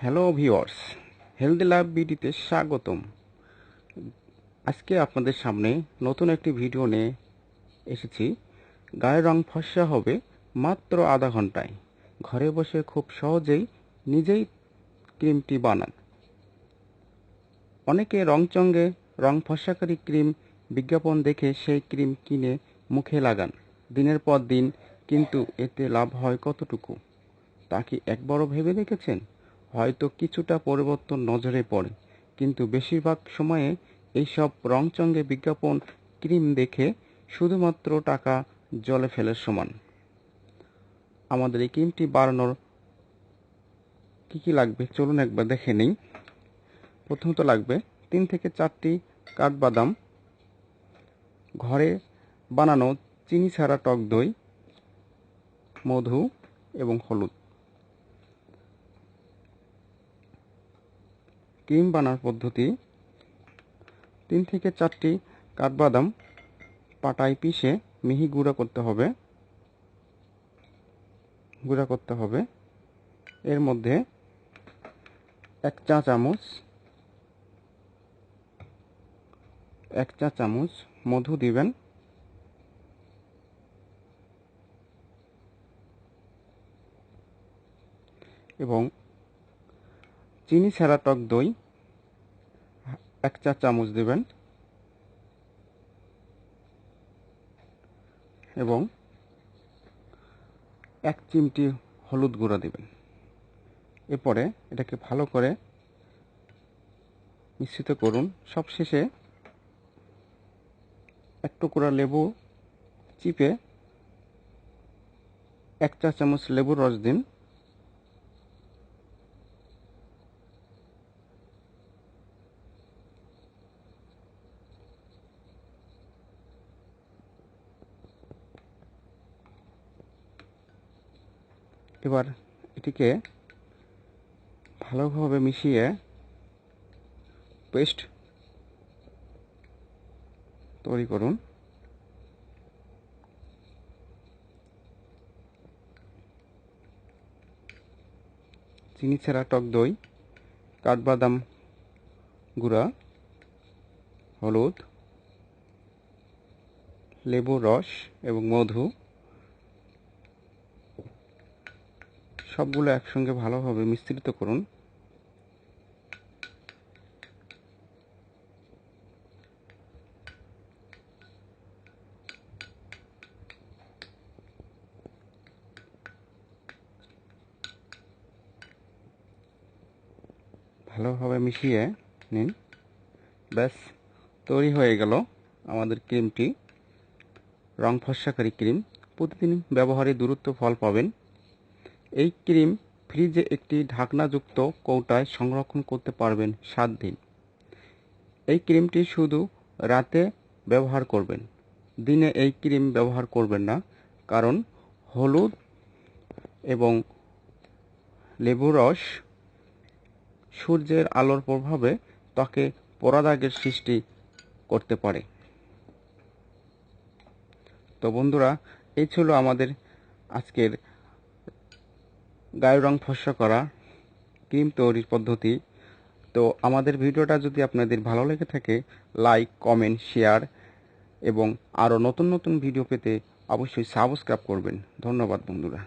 Hello viewers healthy love বিডিতে স্বাগতম। আজকে আপনাদের সামনে নতুন একটি ভিডিও নিয়ে এসেছি। গায়ের রং ফর্সা হবে মাত্র আধা ঘন্টায়। ঘরে বসে খুব সহজেই নিজেই ক্রিমটি বানান। অনেকে রংচঙ্গে রং ফর্সাকারী ক্রিম বিজ্ঞাপন দেখে সেই ক্রিম কিনে মুখে লাগান। দিনের পর দিন কিন্তু এতে লাভ হয় কতটুকু? তা কি একবারও ভেবে দেখেছেন? হয়তো কিছুটা পরিবর্তন নজরে পড়ে। কিন্তু বেশিরভাগ সময়ে এইসব রংচঙ্গে বিজ্ঞাপন, ক্রিম দেখে শুধুমাত্র টাকা জলে ফেলের সমান। আমাদের এই ক্রিমটি বাড়ানোর কী কী লাগবে? চলুন একবার দেখে নিই। প্রথমত লাগবে তিন থেকে চারটি কাঠবাদাম, ঘরে বানানো চিনি ছাড়া টক দই, মধু এবং হলুদ। ক্রিম বানার পদ্ধতি। তিন থেকে চারটি কাঠবাদাম পাটায় পিষে মিহি গুঁড়া করতে হবে। গুঁড়া করতে হবে। এর মধ্যে এক চা চামচ, এক চা চামচ মধু দিবেন। এবং চিনি ছাড়া টক দই, এক চা চামচ দেবেন। এবং এক চিমটি হলুদ গুঁড়া দেবেন। এরপরে এটাকে ভালো করে মিশ্রিত করুন। সবশেষে এক টুকরা লেবু চিপে এক চা চামচ লেবুর রস দিন। এবার এটিকে ভালোভাবে মিশিয়ে পেস্ট তৈরি করুন। চিনি, ছাড়া টক দই, কাঠবাদাম গুঁড়া, হলুদ, লেবুর রস এবং মধু সবগুলো একসঙ্গে ভালোভাবে মিশ্রিত করুন। ভালোভাবে মিশিয়ে নিন। ব্যাস, তৈরি হয়ে গেল আমাদের ক্রিমটি। রং ফর্সাকারী ক্রিম। প্রতিদিন ব্যবহারে দূরত্ব ফল পাবেন। এই ক্রিম ফ্রিজে একটি ঢাকনাযুক্ত কৌটায় সংরক্ষণ করতে পারবেন সাত দিন। এই ক্রিমটি শুধু রাতে ব্যবহার করবেন। দিনে এই ক্রিম ব্যবহার করবেন না, কারণ হলুদ এবং লেবু রস সূর্যের আলোর প্রভাবে ত্বকে পরাদাগের সৃষ্টি করতে পারে। তো বন্ধুরা, এই ছিল আমাদের আজকের গায়ের রং ফর্সা করা ক্রিম তৈরির পদ্ধতি। তো আমাদের ভিডিওটা যদি আপনাদের ভালো লেগে থাকে লাইক কমেন্ট শেয়ার এবং আরও নতুন নতুন ভিডিও পেতে অবশ্যই সাবস্ক্রাইব করবেন। ধন্যবাদ বন্ধুরা।